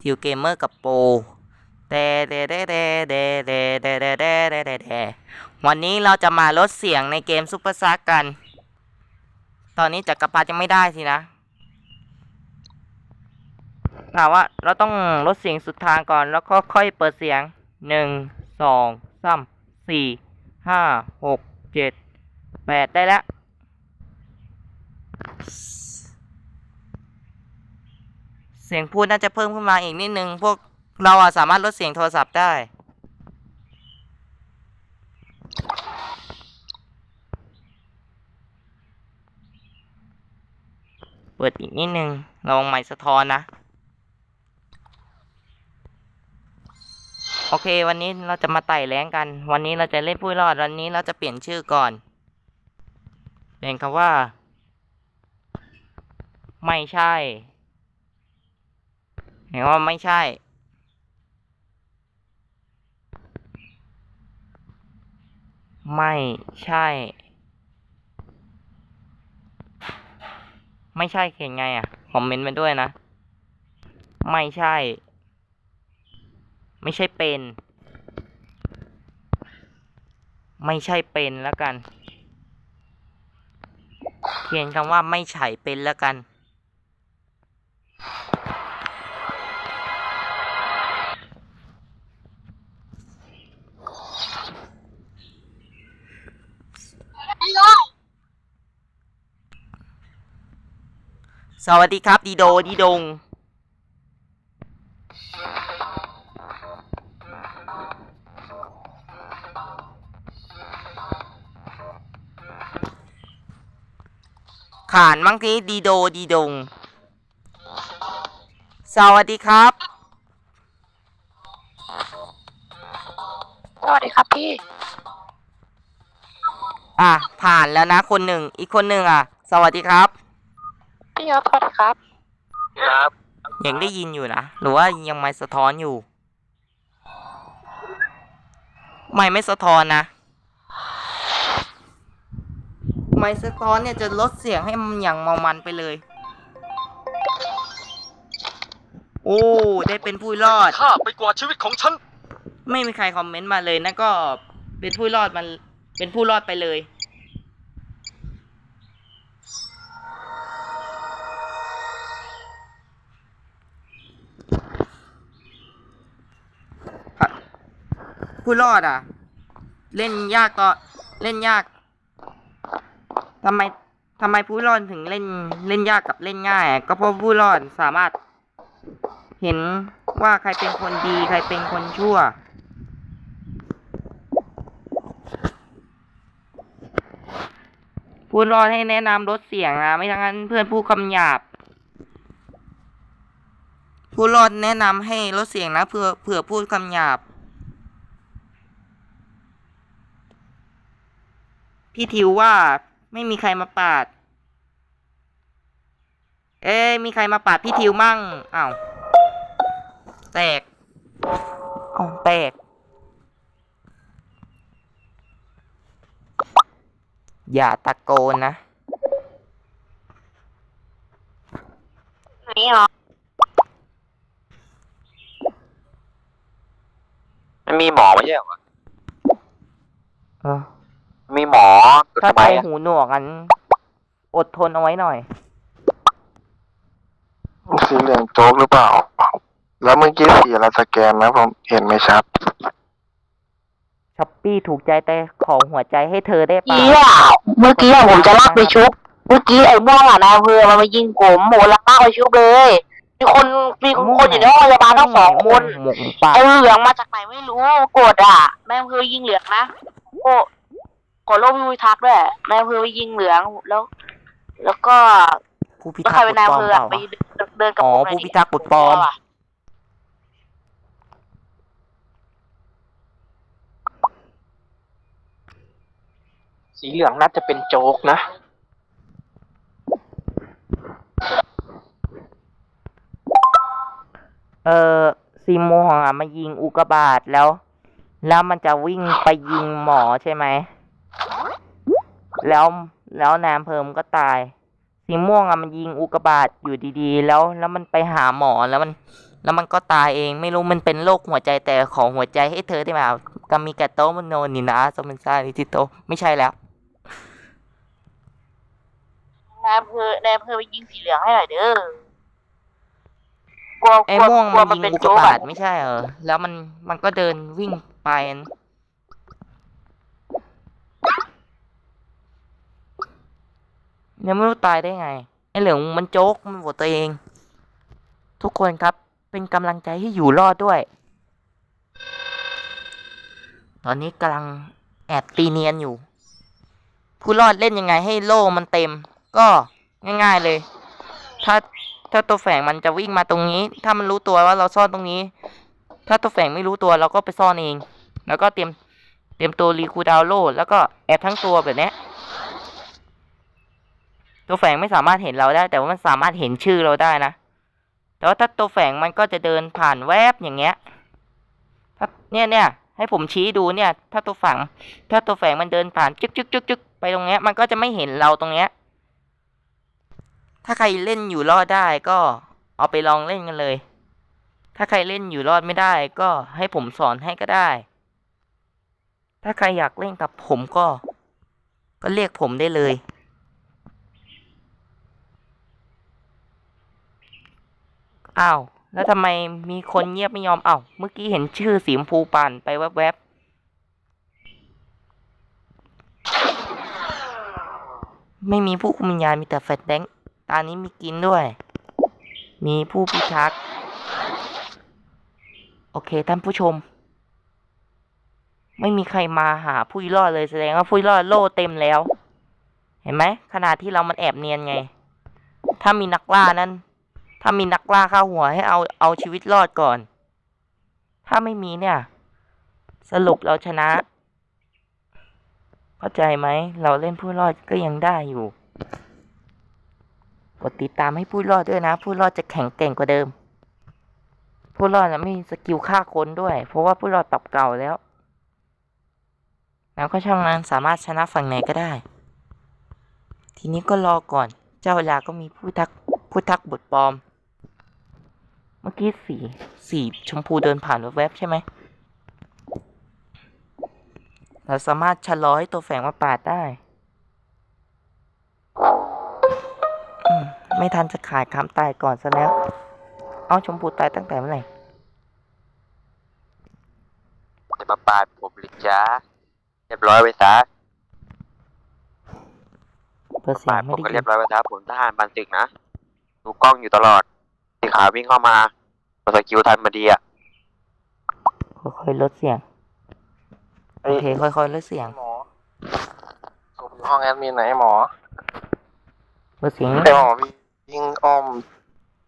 ทิวเกมเมอร์กับโปรเดเดเดเดเดเดเดเดเดเดเดเดวันนี้เราจะมาลดเสียงในเกมซุปเปอร์ซักกัน ตอนนี้จักรพรรดิยังไม่ได้สินะถามว่าเราต้องลดเสียงสุดทางก่อนแล้วก็ค่อยเปิดเสียงหนึ่งสองสามสี่ห้าหกเจ็ดแปดได้แล้ว เสียงพูดน่าจะเพิ่มขึ้นมาอีกนิดนึง พวกเราอะสามารถลดเสียงโทรศัพท์ได้ เปิดอีกนิดนึงลองไมค์สะท้อนนะ โอเค วันนี้เราจะมาไต่แรงกัน วันนี้เราจะเล่นผู้รอด วันนี้เราจะเปลี่ยนชื่อก่อน เป็นคำว่า ไม่ใช่ ห็นว่าไม่ใช่ ไม่ใช่ ไม่ใช่เขียนไงอะ คอมเมนต์มาด้วยนะ ไม่ใช่ ไม่ใช่เป็น ไม่ใช่เป็นแล้วกัน เขียนคำว่าไม่ใช่เป็นแล้วกัน สวัสดีครับดีโดดีดง ขานมั้งทีดีโดดีดง สวัสดีครับ สวัสดีครับพี่ อะผ่านแล้วนะคนหนึ่ง อีกคนหนึ่งอะ สวัสดีครับ พี่ครับสวัสดีครับ ครับยังได้ยินอยู่นะ หรือว่ายังไม่สะท้อนอยู่ ไม่ไม่สะท้อนนะ ไม่สะท้อนเนี่ยจะลดเสียงให้มันอย่างเมามันไปเลย โอ้ ได้เป็นผู้รอดค่าไปกว่าชีวิตของฉัน ไม่มีใครคอมเมนต์มาเลยนะก็เป็นผู้รอดมันเป็นผู้รอดไปเลย ผู้รอดอะ เล่นยากก็เล่นยากทำไมทำไมผู้รอดถึงเล่นเล่นยากกับเล่นง่าย ก็เพราะผู้รอดสามารถ เห็นว่าใครเป็นคนดี ใครเป็นคนชั่วพูดรอดให้แนะนำลดเสียงนะไม่ทั้งนั้นเพื่อนพูดคำหยาบพูดรอดแนะนำให้ลดเสียงนะเผื่อเผื่อพูดคำหยาบ พี่ทิวว่าไม่มีใครมาปาด เอ้ยมีใครมาปาดพี่ทิวมั่งอ้าวแตกอ้าวแตก อย่าตะโกนนะ ไหนเหรอ มันมีหมอไม่ใช่เหรอ เออ มีหมอถ้าทำไมใครอะหูหนวกกัน อดทนเอาไว้หน่อย สีเหลืองโจ๊กหรือเปล่า แล้วเมื่อกี้สีอะไรสแกนนะผมเห็นไม่ชัดช้อปปี้ถูกใจแต่ขอหัวใจให้เธอได้ปะเมื่อกี้อะเมื่อกี้อะผมจะลากไปชุบ เมื่อกี้ไอ้ม่วงอะนายอำเภอมันมายิงผมโหลากไปชุบเลย มีคนมีคนอยู่ในห้องพยาบาลทั้งสองคนหมกปากไอ้เหลืองมาจากไหนไม่รู้กดอะแม่อำเภอยิงเหลืองนะโอ้ กดโลกพิวิทักษ์ด้วยแม่อำเภอยิงเหลืองแล้ว แล้วก็ผู้พิแล้วทัใคกรษ์เป็ปนกนายปลออำมเภอเปอะล่าไปวะ เดินกับอ๋อผมหน่ยผู้ดิพิทักษ์ปกปลอมกลัวะสีเหลืองน่าจะเป็นโจ๊กนะ เออซีโมงอะมายิงอุกกาบาตแล้ว แล้วมันจะวิ่งไปยิงหมอใช่ไหม แล้วแล้วนายอำเภอมนก็ตาย สีม่วงอะมันยิงอุกกาบาตอยู่ดีๆ แล้วแล้วมันไปหาหมอแล้วมัน แล้วมันก็ตายเองไม่รู้มันเป็นโรคหัวใจแต่ขอหัวใจให้เธอได้ไหมครับกามิกาโตมโนนินะสมินซานิทิโตไม่ใช่แล้วนายอำเภอนายอำเภอไปยิงสีเหลืองให้หน่อยเด้อกลัวไอ้กลัวม่วงกลัวมันมันยิเป็นงอุกโจ๊กากบาอะตไม่ใช่เหรอแล้วมันมันก็เดินวิ่งไป ยังไม่รู้ตายได้ไง ไอ้เหลืองมันโจ๊กมันบดตัวเอง ทุกคนครับเป็นกำลังใจให้อยู่รอดด้วย ตอนนี้กำลังแอบตีเนียนอยู่ ผู้รอดเล่นยังไงให้โล่มันเต็ม ก็ง่ายๆเลย ถ้าถ้าตัวแฝงมันจะวิ่งมาตรงนี้ ถ้ามันรู้ตัวว่าเราซ่อนตรงนี้ ถ้าตัวแฝงไม่รู้ตัวเราก็ไปซ่อนเอง แล้วก็เตรียมเตรียมตัวรีคูดาวโลแล้วก็แอบทั้งตัวแบบนี้ ตัวแฝงไม่สามารถเห็นเราได้ แต่ว่ามันสามารถเห็นชื่อเราได้นะ แต่ว่าถ้าตัวแฝงมันก็จะเดินผ่านแวบอย่างเงี้ยถ้าเนี่ยเนี่ยให้ผมชี้ดูเนี่ย ถ้าตัวฝัง ถ้าตัวแฝงมันเดินผ่านจึ๊กจึ๊กจึ๊กจึ๊กไปตรงเนี้ย มันก็จะไม่เห็นเราตรงเนี้ย ถ้าใครเล่นอยู่รอดได้ก็เอาไปลองเล่นกันเลย ถ้าใครเล่นอยู่รอดไม่ได้ ก็ให้ผมสอนให้ก็ได้ ถ้าใครอยากเล่นกับผมก็ ก็เรียกผมได้เลย อ้าว แล้วทำไมมีคนเงียบไม่ยอมอ้าวเมื่อกี้เห็นชื่อสีมพูปั่นไปแวบๆ ไม่มีผู้คุมวิญญาณมีแต่แฟลชแดงตานี้มีกินด้วย มีผู้พิทักษ์โอเค ท่านผู้ชม ไม่มีใครมาหาผู้รอดเลยแสดงว่าผู้รอดโล่เต็มแล้ว เห็นไหมขนาดที่เรามันแอบเนียนไง ถ้ามีนักล่านั้น ถ้ามีนักล่าข้าหัวให้เอาเอาชีวิตรอดก่อน ถ้าไม่มีเนี่ย สรุปเราชนะ เข้าใจไหม เราเล่นผู้รอดก็ยังได้อยู่ กดติดตามให้ผู้รอดด้วยนะ ผู้รอดจะแข็งแกร่งกว่าเดิม ผู้รอดนะมีสกิลฆ่าคนด้วย เพราะว่าผู้รอดตับเก่าแล้ว แล้วก็ช่างนั้นสามารถชนะฝั่งไหนก็ได้ ทีนี้ก็รอก่อน เจ้าเวลาก็มีผู้ทักผู้ทักบทปลอม มื่อกี้สีสีชมพูเดินผ่านแวบๆใช่ไหม เราสามารถชะลอให้ตัวแฝงมาปาดได้อืมไม่ทันจะขายคำตายก่อนซะแล้ว เอาชมพูตายตั้งแต่เมื่อไหร่ จะมาปาดผมหรือจ้าเรียบร้อยไปซะเพื่อเสียปางดไม่ผมได้ก็ยิเรียนบร้อยไปซะผมทหารบันตึกนะ ดูกล้องอยู่ตลอด สีขาววิ่งเข้ามาพอสกิลทันมาดีอะค่อยๆลดเสียงโอเคค่อยๆลดเสียงหมอผมอยู่ห้องแอดมินไหนหมอลดเสียงไอหมอพี่ยิงอ้อม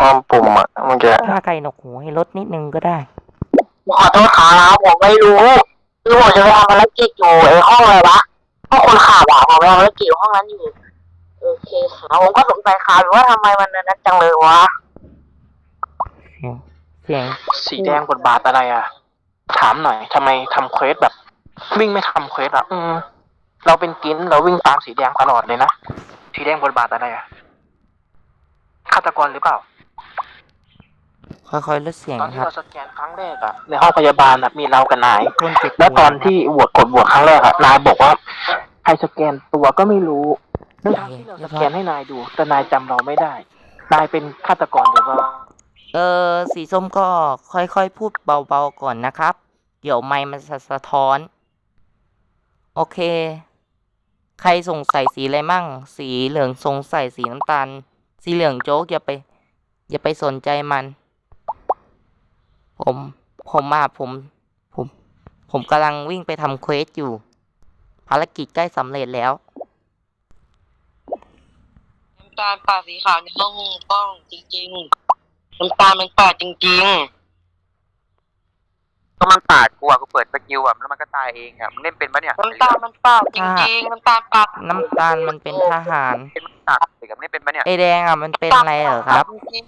อ้อมปุ่มอะเมื่อกี้ถ้าใครหนวกหูให้ลดนิดนึงก็ได้ขอโทษครับผมไม่รู้คือผมจะไปทำภารกิจอยู่ไอ้ห้องอะไรวะห้องคนข่าวอะผมไปทำภารกิจอยู่ห้องนั้นอยู่โอเคครับผมก็สงสัยข่าวอยู่ว่าทำไมมันนั้นจังเลยวะ เสียงเสียงสีแดงบทบาทอะไรอะ ถามหน่อยทำไมทำเควสแบบ วิ่งไม่ทำเควสอะ อืมเราเป็นกินเราวิ่งตามสีแดงตลอดเลยนะสีแดงบทบาทอะไรอะฆาตกรหรือเปล่า ค่อยๆลดเสียงตอนที่ครับ เราสแกนครั้งแรกอะในห้องพยาบาลอะมีเรากับนาย คนเจ็บแล้วตอนปวดที่โหวตกดโหวตครั้งแรกอะนายบอกว่าใครสแกนตัวก็ไม่รู้เรื่องที่เราสแกนให้นายดู แต่นายจำเราไม่ได้ นายเป็นฆาตกรหรือว่า เออสีส้มก็ค่อยๆ พูดเบาๆก่อนนะครับ เดี๋ยวไมค์มันจะสะท้อน โอเค ใครสงสัยสีอะไรมั่ง สีเหลืองสงสัยสีน้ำตาล สีเหลืองโจ๊กอย่าไป อย่าไปสนใจมัน ผมผมมาผมผม ผมกำลังวิ่งไปทำเควสอยู่ ภารกิจใกล้สำเร็จแล้วน้ำตาลปาสีขาวในห้องกล้องจริงๆ น้ำตาลมันปาดจริงก็มันปาดกูอะกูเปิดสกิลอะแล้วมันก็ตายเองอะมึงเล่นเป็นปะเนี่ยๆ น้ำตาลมันปาดจริงๆ น้ำตาลปาดน้ำตาลมันเป็นทหาร เป็นมันปาดเด็กกับเล่นเป็นปะเนี่ยไอแดงอะมันเป็นอะไรเหรอครับ จริง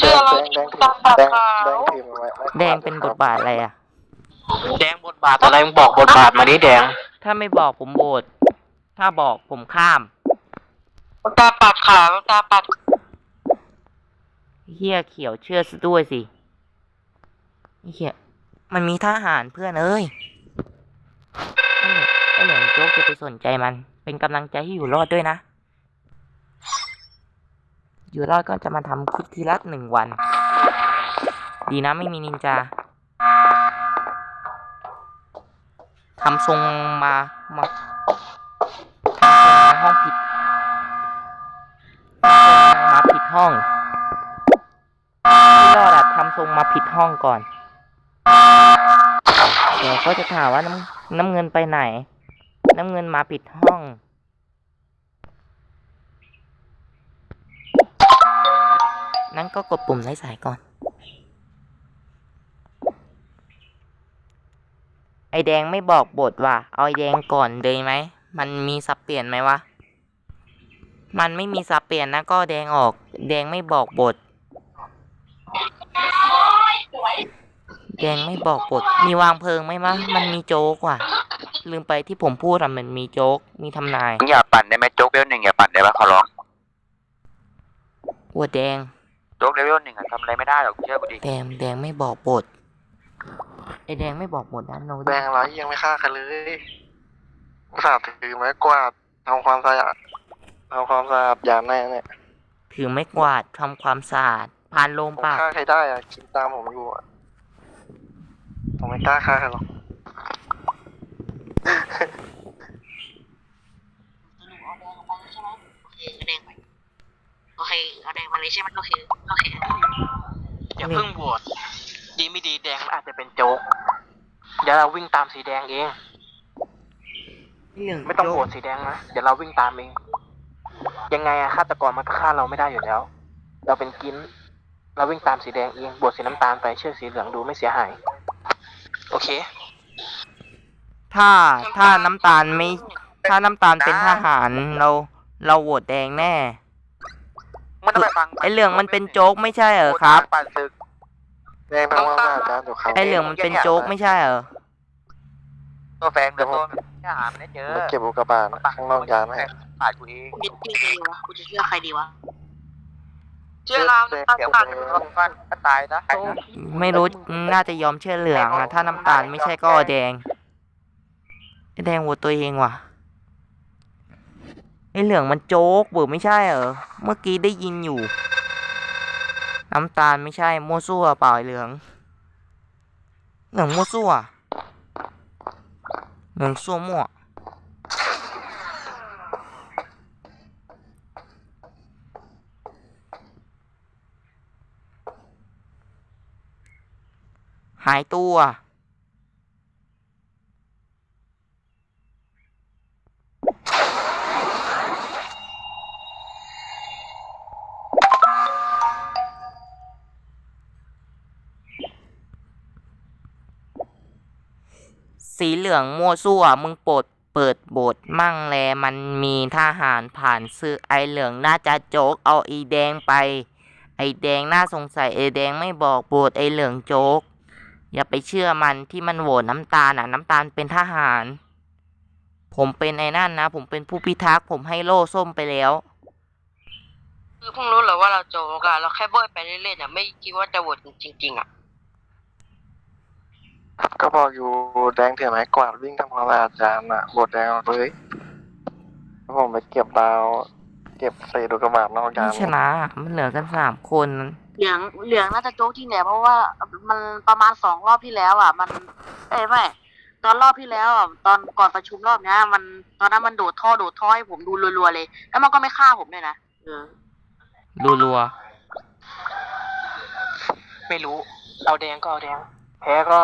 แดงแดงแดงแดงแดงพิมพ์ไว้แดงเป็นบทบาทอะไรอะ แดงบทบาทอะไรมึงบอกบทบาทมาดิแดง ถ้าไม่บอกผมโบดถ้าบอกผมข้ามๆน้ำตาลปาดขาวน้ำตาลปาด เฮียเขียวเชื่อซะด้วยสิเฮียมันมีทหารเพื่อนเอ้ยไอ้เหลืองไอเหลือโจ๊กจะไปสนใจมัน เป็นกำลังใจให้อยู่รอดด้วยนะ อยู่รอดก็จะมาทำคลิปทีละหนึ่งวัน ดีนะไม่มีนินจาทำทรงมา มาทำทรงมาห้องผิดทรงมาผิดห้อง ทรงมาผิดห้องก่อน เดี๋ยวเขาจะถามว่าน้ำน้ำเงินไปไหน น้ำเงินมาผิดห้อง นั้นก็กดปุ่มไร้สายก่อน ไอแดงไม่บอกบทว่ะ เอาไอแดงก่อนเลยไหม มันมีสับเปลี่ยนไหมวะ มันไม่มีสับเปลี่ยนนะก็แดงออก แดงไม่บอกบท แดงไม่บอกบทมีวางเพลิงไหมมะ มันมีโจ๊กว่ะ ลืมไปที่ผมพูดอะมันมีโจ๊ก มีทำนาย อย่าปั่นได้ไหมโจ๊กเลเวลหนึ่งอย่าปั่นได้ไหมขอร้องอวดแดง โจ๊กเลเวลหนึ่งอะทำอะไรไม่ได้หรอกเชื่อกูดิแดงแดงไม่บอกบทไอแดงไม่บอกบทนะโนแดงไรยังไม่ฆ่ากันเลยอุตส่าห์ถือไม้กวาดทำความสะอาดทำความสะอาดอย่างแน่เนี่ยถือไม่กวาดทำความสะอาดผ่านโลมผมปากฆ่าใครได้อะคิดตามผมอยู่อะ ผมไม่กล้าฆ่าใครหรอกโอเคเอาแดงไปโอเคเอาแดงมาเลยใช่ไหมโอเคโอเคอย่าเพิ่งโหวตดีไม่ดีแดงมันอาจจะเป็นโจ๊กเดี๋ยวเราวิ่งตามสีแดงเอง ไม่ต้องโหวตสีแดงนะ เดี๋ยวเราวิ่งตามเอง ยังไงอะฆาตกรมันก็ฆ่าเราไม่ได้อยู่แล้ว เราเป็นกิน เราวิ่งตามสีแดงเองบวชสีน้ำตาลไปเชื่อสีเหลืองดูไม่เสียหาย โอเค ถ้าถ้าน้ำตาลไม่ ถ้าน้ำตาลเป็นทหารเราเราโหวตแดงแน่มันต้องไปฟังไอเหลืองมันเป็นโจ๊กไม่ใช่เหรอครับปั่นศึกแดงทำความสะอาดจานอยู่ครับไอเหลืองมันเป็นโจ๊กไม่ใช่เหรอตัวแฟนเดี๋ยวตัวทหารไม่ได้เจอมาเก็บอุกกาบาตข้างนอกยานให้ผ่านกูเองเด็กที่ใครดีวะกูจะเชื่อใครดีวะ เชื่อเรานะเดี๋ยวตัดลงฟันก็ตายนะไม่รู้น่าจะยอมเชื่อเหลืองอะถ้าน้ำตาลไม่ใช่ก็แดงไอแดงโหวตตัวเองว่ะไอเหลืองมันโจ๊กเบิร์ไม่ใช่เหรอเมื่อกี้ได้ยินอยู่ น้ำตาลไม่ใช่มั่วซั่วเปล่าไอเหลือง เหลืองมั่วซั่วเหลืองซั่วมั่ว หายตัว สีเหลืองมั่วซั่วมึงโปรดเปิดบทมั่งแลมันมีทหารผ่านซื้อไอเหลืองน่าจะโจกเอาไอแดงไป ไอแดงน่าสงสัยไอแดงไม่บอกบทไอเหลืองโจก อย่าไปเชื่อมันที่มันโหวตน้ำตาลอะน้ำตาลเป็นทหาร ผมเป็นไอ้นั่นนะ ผมเป็นผู้พิทักษ์ผมให้โล่ส้มไปแล้ว คือเพิ่งรู้เหรอว่าเราโจกอะเราแค่โบยไปเรื่อยๆอะไม่คิดว่าจะโหวตจริงๆอะก็บอกอยู่แดงถือไม้กวาดวิ่งทำความสะอาดจานอะบดแดงออกเลยแล้วผมไปเก็บดาว เก็บเศษอุกกาบาตนอกจาไม่นชนะ มันเหลือกันสามคน เหลืองเหลืองน่าจะโจ๊กจริงแหละเพราะว่ามันประมาณสองรอบที่แล้ว อะ มัน เอ้ยไม่ตอนรอบที่แล้วอะตอนก่อนประชุมรอบเนี้ยมันตอนนั้นมันโดดท่อโดดท่อให้ผมดูรัวๆเลย แล้วมันก็ไม่ฆ่าผมด้วยนะเออรัวไม่รู้ เอาแดงก็เอาแดง แพ้ก็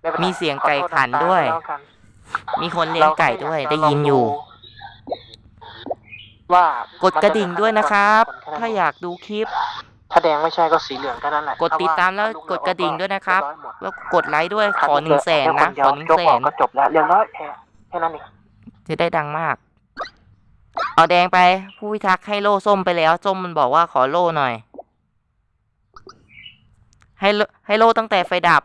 ไป็นไรมีเสียงไก่ขอโทษขันำตาลด้วยแล้วกัน ๆมีคนเลี้ยงไก่ด้วย ได้ยินอยู่ ว่ากดกระดิ่งด้วยนะครับมันจะถ้าอยากดูคลิป ถ้าแดงไม่ใช่ก็สีเหลืองก็นั่นแหละกดติดตามแล้วถ้กดกระดิ่งด้วยนะครับเรียบร้อยหมดแล้วกดไลค์ด้วยขอหนึ่งแสนถ้านะคเดีขยวอหนึ่งยกแสออนกก็จบแล้วเรียบร้อยแค่แค่นั้นเองจะได้ดังมาก เอาแดงไป ผู้พิทักษ์ให้โล่ส้มไปแล้วส้มมันบอกว่าขอโล่หน่อย ให้โล่ให้โล่ตั้งแต่ไฟดับ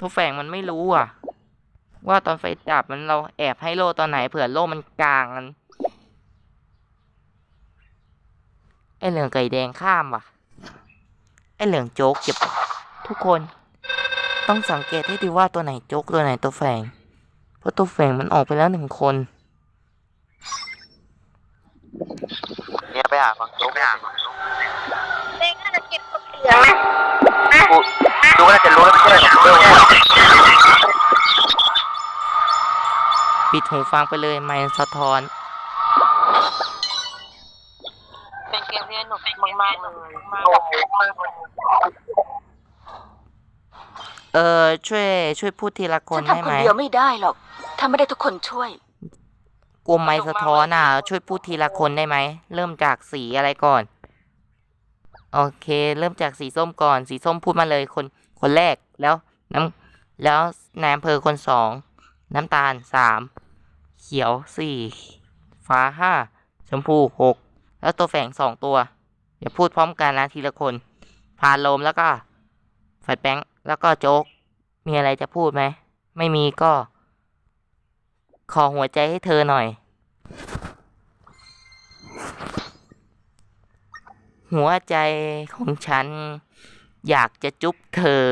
ทุกแฝงมันไม่รู้อะ ว่าตอนไฟดับมันเราแอบให้โล่ตอนไหนเผื่อโล่มันกลางมัน ไอ้เหลืองไก่แดงข้ามว่ะ ไอ้เหลืองโจ๊กเก็บทุกคนต้องสังเกตให้ดีว่าตัวไหนโจ๊กตัวไหนตัวแฝง เพราะตัวแฝงมันออกไปแล้วหนึ่งคนเนี่ยไปหาฟังโจ๊กไปหาฟังโจ๊กเด็กน่าจะเก็บตัวเหลือดูว่าน่าจะรู้แล้วไม่ใช่หรอปิดหูฟังไปเลยไม่สะท้อนเกมที่สนุก มากๆเลยเออช่วย ช่วยพูดทีละคนฉันได้ทำคไหมนเดียวไม่ได้หรอกทำไม่ได้ทุกคนช่วย กลัวไม่สะท้อนอะ ช่วยพูดทีละคนได้ไหม เริ่มจากสีอะไรก่อน โอเค เริ่มจากสีส้มก่อน สีส้มพูดมาเลยคน คนแรกแล้วน้ำแล้วนายอำเภอคนสองน้ำตาลสามเขียวสี่ฟ้าห้าชมพูหกแล้วตัวแฝงสองตัวเดี๋ยวพูดพร้อมกันนะทีละคน พาโลมแล้วก็แฟดแบงค์แล้วก็โจ๊ก มีอะไรจะพูดไหม ไม่มีก็ ขอหัวใจให้เธอหน่อย หัวใจของฉัน อยากจะจุ๊บเธอ